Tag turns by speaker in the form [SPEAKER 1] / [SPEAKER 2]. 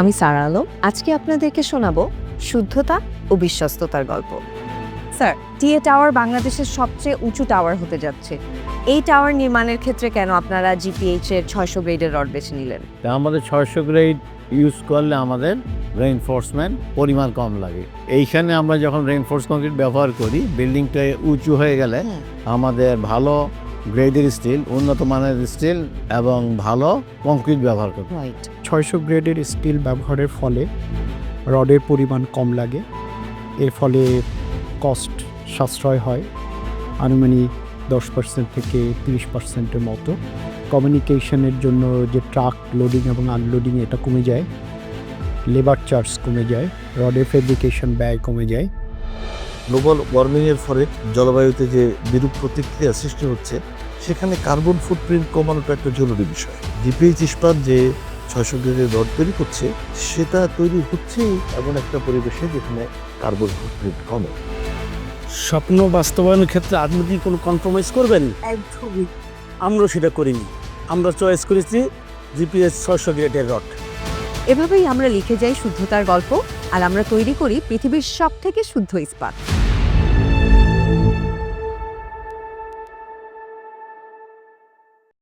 [SPEAKER 1] আমি সারা আলম। আজকে আপনাদেরকে শোনাবো শুদ্ধতা ও বিশ্বস্ততার গল্প। স্যার টিএ টাওয়ার বাংলাদেশের সবচেয়ে উঁচু টাওয়ার হতে যাচ্ছে। এই টাওয়ার নির্মাণের ক্ষেত্রে কেন আপনারা জিপিএইচ এর ছয়শো গ্রেডের রড বেছে নিলেন?
[SPEAKER 2] তা আমাদের ছয়শো গ্রেড ইউজ করলে আমাদের রেইনফোর্সমেন্ট পরিমাণ কম লাগে। এইখানে আমরা যখন রেইনফোর্স কংক্রিট ব্যবহার করি বিল্ডিংটা উঁচু হয়ে গেলে আমাদের ভালো গ্রেডের স্টিল উন্নত মানের স্টিল এবং ভালো কংক্রিট ব্যবহার করতে হয়।
[SPEAKER 3] ছয়শো গ্রেডের স্টিল ব্যবহারের ফলে রডের পরিমাণ কম লাগে। এর ফলে কস্ট সাশ্রয় হয়। আনুমানিক দশ পার্সেন্ট থেকে তিরিশ পার্সেন্টের মতো। কমিউনিকেশনের জন্য যে ট্রাক লোডিং এবং আনলোডিং এটা কমে যায়। লেবার চার্জ কমে যায়। রডের ফেব্রিকেশন ব্যয় কমে যায়।
[SPEAKER 4] গ্লোবাল ওয়ার্মিংয়ের ফলে জলবায়ুতে যে বিরূপ প্রতিক্রিয়া সৃষ্টি হচ্ছে, সেখানে কার্বন ফুটপ্রিন্ট কমানোটা একটা জরুরি বিষয়। ডিপিএইচ ইস্পাত যে ছয়শো গ্রেডের রড তৈরি করছে সেটা তৈরি হচ্ছেই এমন একটা পরিবেশে যেখানে কার্বন ফুটপ্রিন্ট কমে।
[SPEAKER 5] স্বপ্ন বাস্তবায়নের ক্ষেত্রে আপনি কি কোনো কম্প্রোমাইজ করবেন?
[SPEAKER 6] একদমই।
[SPEAKER 5] আমরা সেটা করিনি। আমরা চয়েস করেছি জিপিএস ছয়শো গ্রেডের রড।
[SPEAKER 1] এভাবেই আমরা লিখে যাই শুদ্ধতার গল্প আর আমরা তৈরি করি পৃথিবীর সব থেকে শুদ্ধ ইস্পাত।